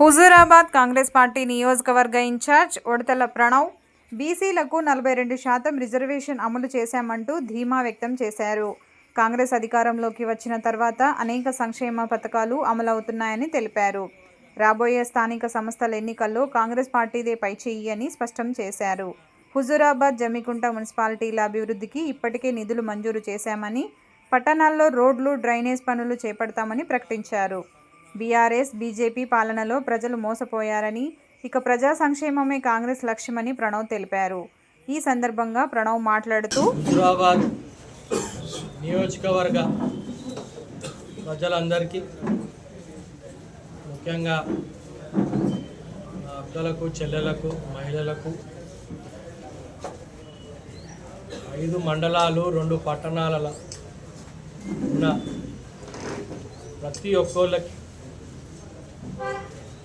Huzurabad Congress party నియోజకవర్గ incharge Udathala Pranav బీసీలకు నలభై రెండు శాతం రిజర్వేషన్ అమలు చేశామంటూ ధీమా వ్యక్తం చేశారు. కాంగ్రెస్ అధికారంలోకి వచ్చిన తర్వాత అనేక సంక్షేమ పథకాలు అమలవుతున్నాయని తెలిపారు. రాబోయే స్థానిక సంస్థల ఎన్నికల్లో కాంగ్రెస్ పార్టీదే పైచేయి అని స్పష్టం చేశారు. హుజూరాబాద్ జమ్మికుంట మున్సిపాలిటీల అభివృద్ధికి ఇప్పటికే నిధులు మంజూరు చేశామని పట్టణాల్లో రోడ్లు డ్రైనేజ్ పనులు చేపడతామని ప్రకటించారు. బీఆర్ఎస్ బీజేపీ పాలనలో ప్రజలు మోసపోయారని ఇక ప్రజా సంక్షేమమే కాంగ్రెస్ లక్ష్యమని ప్రణవ్ తెలిపారు. ఈ సందర్భంగా ప్రణవ్ మాట్లాడుతూ హుజురాబాద్ నియోజకవర్గ ప్రజలందరికీ ముఖ్యంగా అక్కలకు చెల్లెలకు మహిళలకు ఐదు మండలాలు రెండు పట్టణాలలో ఉన్న ప్రతి ఒక్కళ్ళకి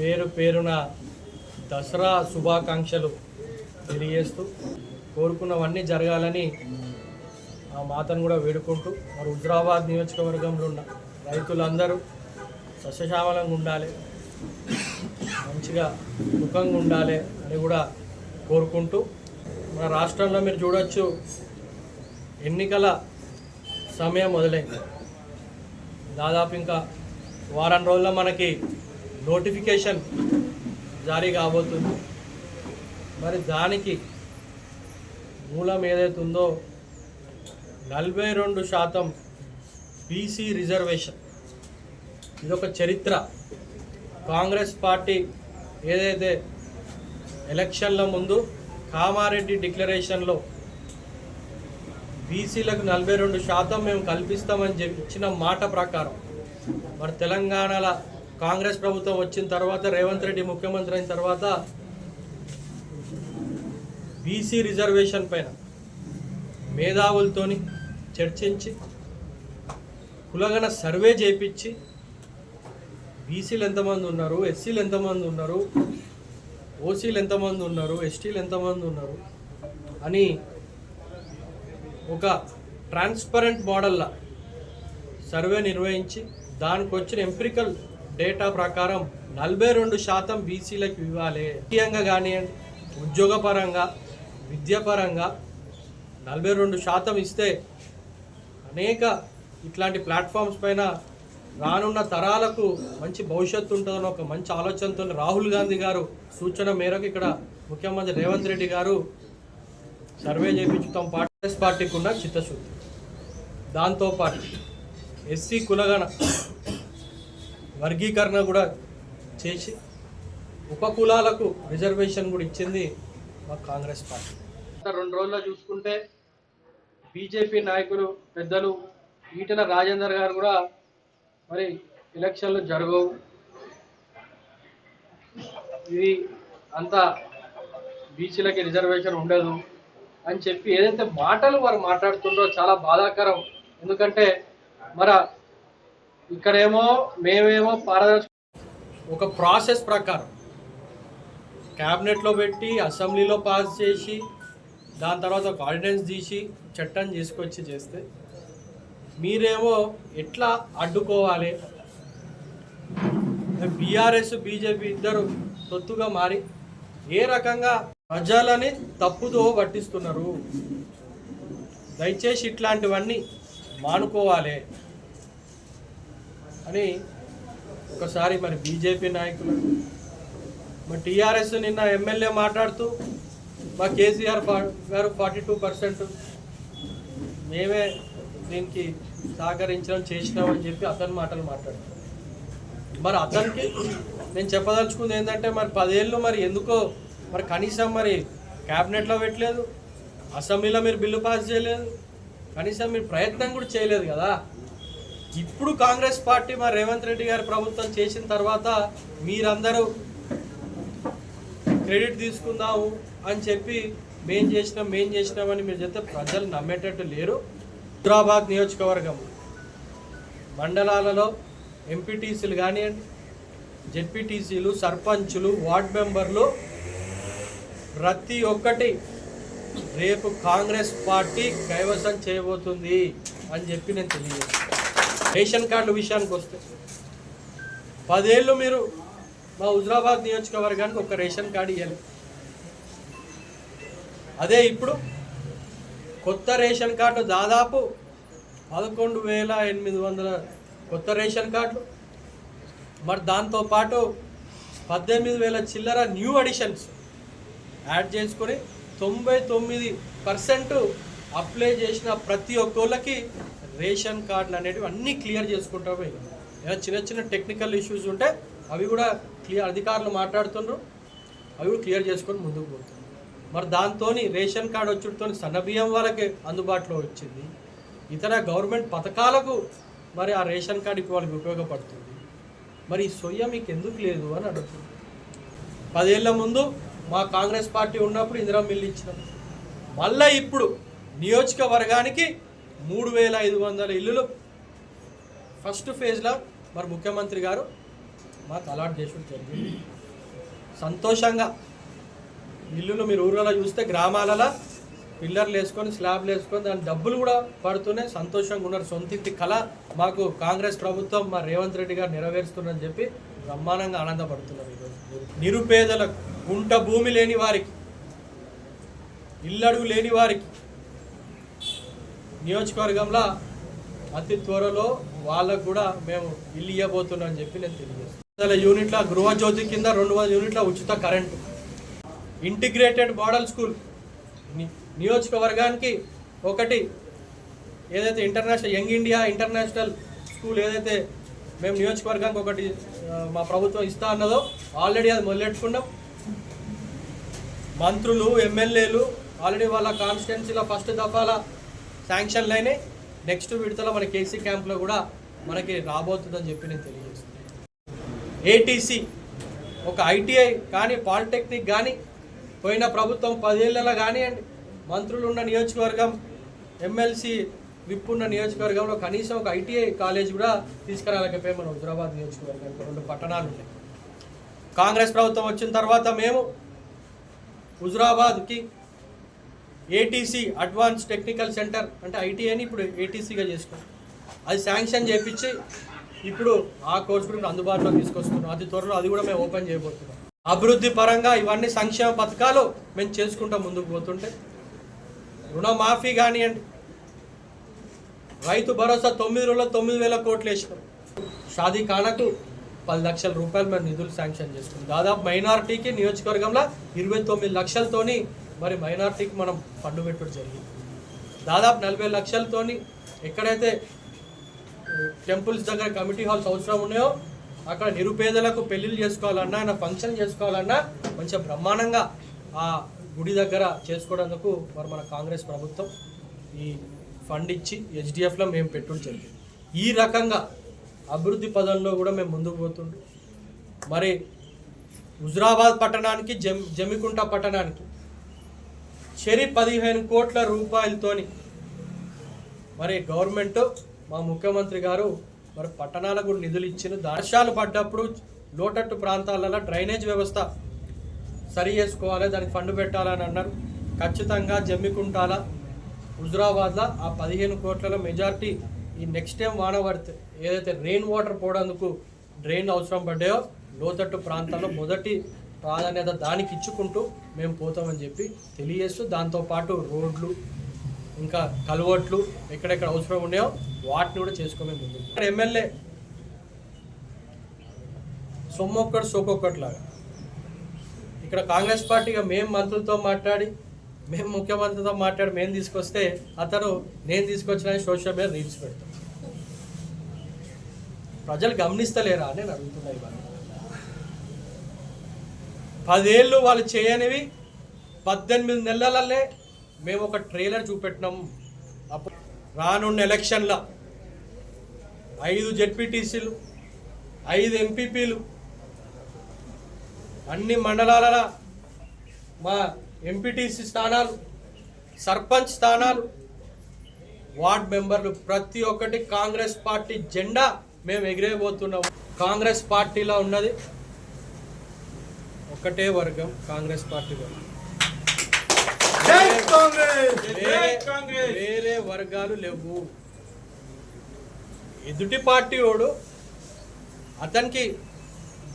పేరు పేరున దసరా శుభాకాంక్షలు తెలియజేస్తూ కోరుకున్నవన్నీ జరగాలని ఆ మాతను కూడా వేడుకుంటూ మరి హుజరాబాద్ నియోజకవర్గంలో ఉన్న రైతులందరూ సస్యశ్యామలంగా ఉండాలి మంచిగా సుఖంగా ఉండాలి అని కూడా కోరుకుంటూ మన రాష్ట్రంలో మీరు చూడొచ్చు ఎన్నికల సమయం మొదలైంది. దాదాపు ఇంకా వారం రోజుల్లో మనకి నోటిఫికేషన్ జారీ కాబోతుంది. మరి దానికి మూలం ఏదైతే ఉందో నలభై రెండు శాతం బీసీ రిజర్వేషన్. ఇదొక చరిత్ర. కాంగ్రెస్ పార్టీ ఏదైతే ఎలక్షన్ల ముందు కామారెడ్డి డిక్లరేషన్లో బీసీలకు నలభై రెండు శాతం మేము కల్పిస్తామని చెప్పి ఇచ్చిన మాట ప్రకారం మరి తెలంగాణలో కాంగ్రెస్ ప్రభుత్వం వచ్చిన తర్వాత రేవంత్ రెడ్డి ముఖ్యమంత్రి అయిన తర్వాత బీసీ రిజర్వేషన్ పైన మేధావులతోని చర్చించి కులగన సర్వే చేయించి బీసీలు ఎంతమంది ఉన్నారు ఎస్సీలు ఎంతమంది ఉన్నారు ఓసీలు ఎంతమంది ఉన్నారు ఎస్టీలు ఎంతమంది ఉన్నారు అని ఒక ట్రాన్స్పరెంట్ మోడల్లా సర్వే నిర్వహించి దానికి వచ్చిన ఎంపిరికల్ డేటా ప్రకారం నలభై రెండు శాతం బీసీలకు ఇవ్వాలి. ముఖ్యంగా కానివ్వండి ఉద్యోగపరంగా విద్యాపరంగా నలభై రెండు శాతం ఇస్తే అనేక ఇట్లాంటి ప్లాట్ఫామ్స్ పైన రానున్న తరాలకు మంచి భవిష్యత్తు ఉంటుందని ఒక మంచి ఆలోచనతో రాహుల్ గాంధీ గారు సూచన మేరకు ఇక్కడ ముఖ్యమంత్రి రేవంత్ రెడ్డి గారు సర్వే చేయించుతాం కాంగ్రెస్ పార్టీకి ఉన్న చిత్తశుద్ధి. దాంతోపాటు ఎస్సీ కులగణ వర్గీకరణ కూడా చేసి ఉపకులాలకు రిజర్వేషన్ కూడా ఇచ్చింది మా కాంగ్రెస్ పార్టీ. రెండు రోజుల్లో చూసుకుంటే బీజేపీ నాయకులు పెద్దలు ఈటల రాజేందర్ గారు కూడా మరి ఎలక్షన్లు జరగవు. ఇది అంతా బీసీలకి రిజర్వేషన్ ఉండదు అని చెప్పి ఏదైతే మాటలు వారు మాట్లాడుతుండో చాలా బాధాకరం. ఎందుకంటే మన ఇక్కడేమో మేమేమో పారదర్శక ఒక ప్రాసెస్ ప్రకారం క్యాబినెట్లో పెట్టి అసెంబ్లీలో పాస్ చేసి దాని తర్వాత ఒక ఆర్డినెన్స్ తీసి చట్టం తీసుకొచ్చి చేస్తే మీరేమో ఎట్లా అడ్డుకోవాలి? బీఆర్ఎస్ బీజేపీ ఇద్దరు తొత్తుగా మారి ఏ రకంగా ప్రజలని తప్పుదో పట్టిస్తున్నారు? దయచేసి ఇట్లాంటివన్నీ మానుకోవాలి. అని ఒకసారి మరి బీజేపీ నాయకులు మరి టీఆర్ఎస్ నిన్న ఎమ్మెల్యే మాట్లాడుతూ మా కేసీఆర్ గారు ఫార్టీ టూ పర్సెంట్ మేమే దీనికి సహకరించడం చేసినామని చెప్పి అతని మాటలు మాట్లాడుతాం మరి అతనికి నేను చెప్పదలుచుకుంది ఏంటంటే మరి పదేళ్ళు మరి ఎందుకో మరి కనీసం మరి క్యాబినెట్లో పెట్టలేదు అసెంబ్లీలో మీరు బిల్లు పాస్ చేయలేదు కనీసం మీరు ప్రయత్నం కూడా చేయలేదు కదా. ఇప్పుడు కాంగ్రెస్ పార్టీ మా రేవంత్ రెడ్డి గారి ప్రభుత్వం చేసిన తర్వాత మీరందరూ క్రెడిట్ తీసుకుందాము అని చెప్పి మేం చేసినాం మేం చేసినామని మీరు చెప్తే ప్రజలు నమ్మేటట్టు లేరు. హైదరాబాద్ నియోజకవర్గం మండలాలలో ఎంపీటీసీలు కానివ్వండి జెడ్పీటీసీలు సర్పంచులు వార్డ్ మెంబర్లు ప్రతి ఒక్కటి రేపు కాంగ్రెస్ పార్టీ కైవసం చేయబోతుంది అని చెప్పి నేను తెలియజేస్తాను రేషన్ కార్డు విషయానికి వస్తే పదేళ్ళు మీరు మా హుజరాబాద్ నియోజకవర్గానికి ఒక రేషన్ కార్డు ఇవ్వాలి అదే ఇప్పుడు కొత్త రేషన్ కార్డు దాదాపు పదకొండు వేల ఎనిమిది వందల కొత్త రేషన్ కార్డులు. మరి దాంతోపాటు పద్దెనిమిది వేల చిల్లర న్యూ అడిషన్స్ యాడ్ చేసుకొని తొంభై తొమ్మిది పర్సెంట్ అప్లై చేసిన ప్రతి ఒక్కళ్ళకి రేషన్ కార్డులు అనేటివి అన్నీ క్లియర్ చేసుకుంటా పోయి. ఏదైనా చిన్న చిన్న టెక్నికల్ ఇష్యూస్ ఉంటే అవి కూడా క్లియర్ అధికారులు మాట్లాడుతుండ్రు. అవి కూడా క్లియర్ చేసుకొని ముందుకు పోతున్నారు. మరి దాంతో రేషన్ కార్డు వచ్చుడితో సన్నబియ్యం వాళ్ళకి అందుబాటులో వచ్చింది. ఇతర గవర్నమెంట్ పథకాలకు మరి ఆ రేషన్ కార్డు ఇప్పుడు వాళ్ళకి ఉపయోగపడుతుంది. మరి ఈ సొయ్య మీకు ఎందుకు లేదు అని అడుగుతుంది పదేళ్ళ ముందు మా కాంగ్రెస్ పార్టీ ఉన్నప్పుడు ఇందిరా మిల్లు ఇచ్చినాం. మళ్ళా ఇప్పుడు నియోజకవర్గానికి మూడు వేల ఐదు వందల ఇల్లులు. ఫస్ట్ ఫేజ్లో మరి ముఖ్యమంత్రి గారు మాకు అలాట్ చేసుకుని జరిగింది. సంతోషంగా ఇల్లులు మీరు ఊర్లలో చూస్తే గ్రామాలలో పిల్లర్లు వేసుకొని స్లాబ్లు వేసుకొని దాని డబ్బులు కూడా పడుతూనే సంతోషంగా ఉన్నారు. సొంత ఇంటి కళ మాకు కాంగ్రెస్ ప్రభుత్వం మా రేవంత్ రెడ్డి గారు నెరవేరుస్తుందని చెప్పి బ్రహ్మాండంగా ఆనందపడుతున్నారు ఈరోజు. నిరుపేదలకు గుంట భూమి లేని వారికి ఇల్లడుగు లేని వారికి నియోజకవర్గంలో అతి త్వరలో వాళ్ళకు కూడా మేము ఇల్లు ఇవ్వబోతున్నాం అని చెప్పి నేను తెలియజేస్తాను యూనిట్ల గృహజ్యోతి కింద రెండు వందల యూనిట్ల ఉచిత కరెంటు. ఇంటిగ్రేటెడ్ మోడల్ స్కూల్ ని- నియోజకవర్గానికి ఒకటి. ఏదైతే international young India international school ఏదైతే మేము నియోజకవర్గానికి ఒకటి మా ప్రభుత్వం ఇస్తా అన్నదో ఆల్రెడీ అది మొదలెట్టుకున్నాం. మంత్రులు ఎమ్మెల్యేలు ఆల్రెడీ వాళ్ళ కాన్స్టిట్యున్సీలో ఫస్ట్ దఫాల శాంక్షన్లు అయినాయి. నెక్స్ట్ విడతలో మన కేసీ క్యాంప్లో కూడా మనకి రాబోతుందని చెప్పి నేను తెలియజేస్తున్నాను. ఏటీసీ ఒక ఐటీఐ కానీ పాలిటెక్నిక్ కానీ పోయిన ప్రభుత్వం పదేళ్ళలో కానివ్వండి మంత్రులు ఉన్న నియోజకవర్గం ఎమ్మెల్సీ విప్ ఉన్న నియోజకవర్గంలో కనీసం ఒక ఐటీఐ కాలేజ్ కూడా తీసుకురాలేకపోయాం మన హుజరాబాద్ నియోజకవర్గానికి. రెండు పట్టణాలు ఉన్నాయి. కాంగ్రెస్ ప్రభుత్వం వచ్చిన తర్వాత మేము హుజరాబాద్కి ఏటీసీ అడ్వాన్స్ టెక్నికల్ సెంటర్ అంటే ఐటీఐని ఇప్పుడు ఏటీసీగా చేసుకున్నాం. అది శాంక్షన్ చేపించి ఇప్పుడు ఆ కోర్స్ కూడా అందుబాటులో తీసుకొస్తున్నాం. అది త్వరలో అది కూడా మేము ఓపెన్ చేయబోతున్నాం. అభివృద్ధి పరంగా ఇవన్నీ సంక్షేమ పథకాలు మేము చేసుకుంటా ముందుకు పోతుంటే రుణమాఫీ కానివ్వండి. రైతు భరోసా తొమ్మిది రోజుల్లో తొమ్మిది వేల కోట్లు వేసినాం. షాదీ కానకు పది లక్షల రూపాయలు మేము నిధులు శాంక్షన్ చేసుకున్నాం. దాదాపు మైనారిటీకి నియోజకవర్గంలో ఇరవై తొమ్మిది లక్షలతోని మరి మైనార్టీకి మనం ఫండ్ పెట్టడం జరిగింది. దాదాపు నలభై లక్షలతో ఎక్కడైతే టెంపుల్స్ దగ్గర కమిటీ హాల్స్ అవసరం ఉన్నాయో అక్కడ నిరుపేదలకు పెళ్ళిళ్ళు చేసుకోవాలన్నా ఆయన ఫంక్షన్ చేసుకోవాలన్నా మంచిగా బ్రహ్మాండంగా ఆ గుడి దగ్గర చేసుకోవడానికి మరి మన కాంగ్రెస్ ప్రభుత్వం ఈ ఫండ్ ఇచ్చి హెచ్డిఎఫ్లో మేము పెట్టుడు జరిగింది. ఈ రకంగా అభివృద్ధి పదంలో కూడా మేము ముందుకు పోతుండే మరి హుజురాబాద్ పట్టణానికి జమ్ జమికుంట పట్టణానికి చెరి పదిహేను కోట్ల రూపాయలతోని. మరి గవర్నమెంట్ మా ముఖ్యమంత్రి గారు మరి పట్టణాలకు కూడా నిధులు ఇచ్చిన వర్షాలు పడ్డప్పుడు లోటట్టు ప్రాంతాలలో డ్రైనేజ్ వ్యవస్థ సరి చేసుకోవాలి దానికి ఫండ్ పెట్టాలని అన్నారు. ఖచ్చితంగా జమ్మికుంటాల హుజరాబాద్లో ఆ పదిహేను కోట్లలో మెజారిటీ ఈ నెక్స్ట్ టైం వాన పడితే ఏదైతే రెయిన్ వాటర్ పోవడానికి డ్రైన్ అవసరం పడ్డాయో లోతట్టు ప్రాంతాల్లో మొదటి ప్రాధాన్యత దానికి ఇచ్చుకుంటూ మేము పోతామని చెప్పి తెలియజేస్తూ దాంతోపాటు రోడ్లు ఇంకా కలువట్లు ఎక్కడెక్కడ అవసరం ఉన్నాయో వాటిని కూడా చేసుకోమే ముందు ఇక్కడ ఎమ్మెల్యే సొమ్మొక్కడు సోకొక్కట్లాగా ఇక్కడ కాంగ్రెస్ పార్టీగా మేము మంత్రులతో మాట్లాడి మేము ముఖ్యమంత్రితో మాట్లాడి మేము తీసుకొస్తే అతను నేను తీసుకొచ్చిన సోషల్ మీడియా రీల్స్ పెడతాను ప్రజలు గమనిస్తలేరా అని నేను అడుగుతున్నా ఇవాళ. పదేళ్ళు వాళ్ళు చేయనివి పద్దెనిమిది నెలలనే మేము ఒక ట్రైలర్ చూపెట్టినాం. అప్పుడు రానున్న ఎలక్షన్ల ఐదు జెడ్పీటీసీలు ఐదు ఎంపీపీలు అన్ని మండలాల మా ఎంపీటీసీ స్థానాలు సర్పంచ్ స్థానాలు వార్డ్ మెంబర్లు ప్రతి ఒక్కటి కాంగ్రెస్ పార్టీ జెండా మేము ఎగిరేయబోతున్నాం. కాంగ్రెస్ పార్టీలో ఉన్నది ఒకటే వర్గం కాంగ్రెస్ పార్టీ వర్గం. వేరే వర్గాలు లేవు. ఎదుటి పార్టీ వాడు అతనికి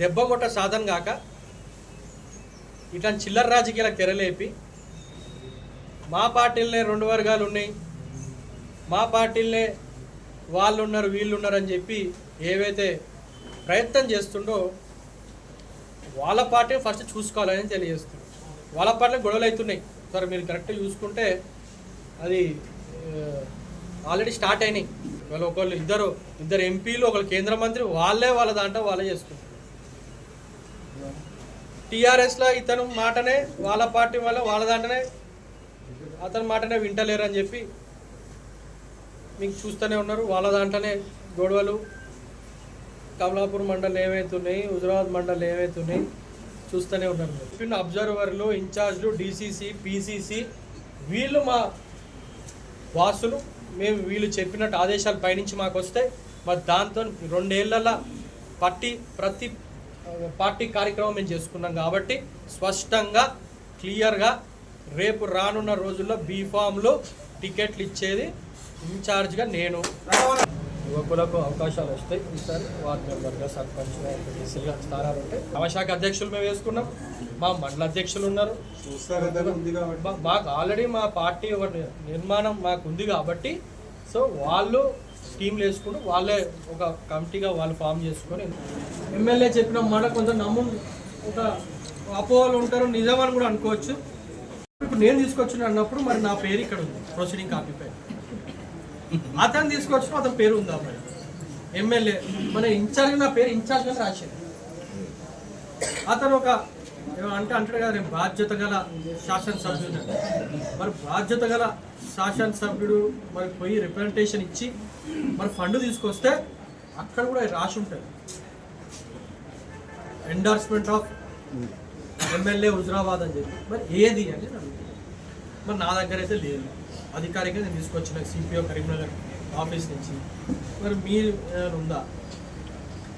దెబ్బ కొట్ట సాధన కాక ఇట్లాంటి చిల్లర రాజకీయాలకు తెరలేపి మా పార్టీలనే రెండు వర్గాలు ఉన్నాయి. మా పార్టీలనే వాళ్ళు ఉన్నారు వీళ్ళు ఉన్నారు అని చెప్పి ఏవైతే ప్రయత్నం చేస్తుండో వాళ్ళ పార్టీ ఫస్ట్ చూసుకోవాలని తెలియజేస్తుంది. వాళ్ళ పార్టీలో గొడవలు అవుతున్నాయి. సరే మీరు కరెక్ట్గా చూసుకుంటే అది ఆల్రెడీ స్టార్ట్ అయినాయి. వాళ్ళు ఒకళ్ళు ఇద్దరు ఇద్దరు ఎంపీలు ఒకళ్ళు కేంద్ర మంత్రి వాళ్ళే వాళ్ళ దాంట్లో వాళ్ళే చేసుకుంటారు. టీఆర్ఎస్లో ఇతను మాటనే వాళ్ళ పార్టీ వల్ల వాళ్ళ దాంట్లోనే అతని మాటనే వింటలేరు అని చెప్పి మీకు చూస్తూనే ఉన్నారు. వాళ్ళ దాంట్లోనే గొడవలు కమలాపూర్ మండలం ఏమవుతున్నాయి హుజరాబాద్ మండలం ఏమవుతున్నాయి చూస్తూనే ఉన్నారు మీరు. చెప్పిన అబ్జర్వర్లు ఇన్ఛార్జ్లు డీసీసీ పీసీసీ వీళ్ళు మా వాసులు మేము వీళ్ళు చెప్పినట్టు ఆదేశాలు పైనుంచి మాకు వస్తే మరి దాంతో రెండేళ్ళలో పట్టి ప్రతి పార్టీ కార్యక్రమం మేము చేసుకున్నాం కాబట్టి స్పష్టంగా క్లియర్గా రేపు రానున్న రోజుల్లో బీఫామ్లో టికెట్లు ఇచ్చేది ఇన్ఛార్జ్గా నేను యువకులకు అవకాశాలు వస్తాయి. ఈసారి వార్డు మెంబర్గా సర్పంచ్ ఎంపీటీసీగా స్థానాలు ఉంటాయి అవశాఖ అధ్యక్షులు మేము వేసుకున్నాం. మా మండల అధ్యక్షులు ఉన్నారు. మాకు ఆల్రెడీ మా పార్టీ నిర్మాణం మాకు ఉంది కాబట్టి సో వాళ్ళు టీంలు వేసుకుని వాళ్ళే ఒక కమిటీగా వాళ్ళు ఫామ్ చేసుకొని ఎమ్మెల్యే చెప్పిన మాట కొంచెం నమ్ము ఒక అపోహలు ఉంటారు నిజమని కూడా అనుకోవచ్చు. ఇప్పుడు నేను తీసుకొచ్చిన అన్నప్పుడు మరి నా పేరు ఇక్కడ ఉంది. ప్రొసీడింగ్ కాపీ అతను తీసుకొచ్చిన అతని పేరు ఉందా మరి? ఎమ్మెల్యే. మన ఇన్ఛార్జ్ నా పేరు ఇన్ఛార్జ్ అని రాశాడు అతను ఒక ఏమో అంటే అంటాడు కదా నేను బాధ్యత గల శాసనసభ్యుడు మరి బాధ్యత గల శాసనసభ్యుడు మరి పోయి రిప్రజెంటేషన్ ఇచ్చి మరి ఫండ్ తీసుకొస్తే అక్కడ కూడా రాసి ఉంటుంది ఎండార్స్మెంట్ ఆఫ్ ఎమ్మెల్యే హుజరాబాద్ అని చెప్పి. మరి ఏది అని నేను మరి నా దగ్గర అయితే లేదు. అధికారికంగా నేను తీసుకొచ్చిన సిపిఓ కరీంనగర్ ఆఫీస్ నుంచి. మరి మీరు ఏమైనా ఉందా?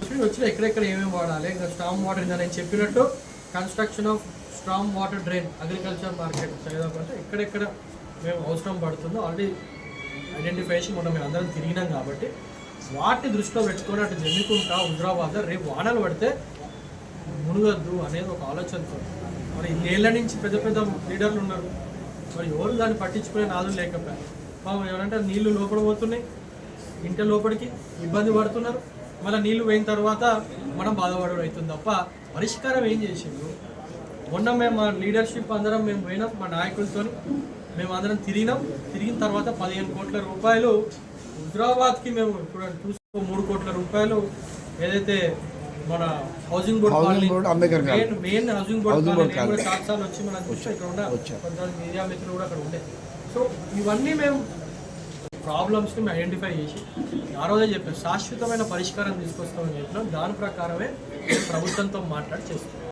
ఇప్పుడు వచ్చిన ఎక్కడెక్కడ ఏమేమి వాడాలి? ఇంకా స్ట్రాంగ్ వాటర్ ఇంకా నేను చెప్పినట్టు construction of strong water drain agriculture market అంటే ఎక్కడెక్కడ మేము అవసరం పడుతుందో ఆల్రెడీ ఐడెంటిఫికేషన్ మనం మేము అందరం తిరిగినాం కాబట్టి వాటిని దృష్టిలో పెట్టుకొని అటు జమ్మికుంటా హుజరాబాద్ రేపు వానలు పడితే మునగద్దు అనేది ఒక ఆలోచనతో. మరి ఇన్నేళ్ళ నుంచి పెద్ద పెద్ద లీడర్లు ఉన్నారు. మరి ఎవరు దాన్ని పట్టించుకునే నాదులు లేకపోయారు? పాపం ఏమంటే నీళ్ళు లోపల పోతున్నాయి ఇంటి లోపలికి ఇబ్బంది పడుతున్నారు. మళ్ళీ నీళ్ళు పోయిన తర్వాత మనం బాధపడడం అవుతుంది తప్ప పరిష్కారం ఏం చేసిండ్రు? మొన్న మేము మా లీడర్షిప్ అందరం మేము పోయినాం మా నాయకులతో మేము అందరం తిరిగినాం. తిరిగిన తర్వాత పదిహేను కోట్ల రూపాయలు హుజరాబాద్కి మేము ఇప్పుడు చూసుకో మూడు కోట్ల రూపాయలు ఏదైతే మన housing board board Ambedkar. Main main housing board కూడా సార్లు వచ్చి మనం చూస్తే ఇక్కడ ఉన్న. కొంతమంది మీడియా మిత్రులు కూడా అక్కడ ఉండే. సో ఇవన్నీ మేము ప్రాబ్లమ్స్ని మేము ఐడెంటిఫై చేసి ఆ రోజే చెప్పాం శాశ్వతమైన పరిష్కారం తీసుకొస్తామని చెప్పినాం. దాని ప్రకారమే ప్రభుత్వంతో మాట్లాడి చేస్తాం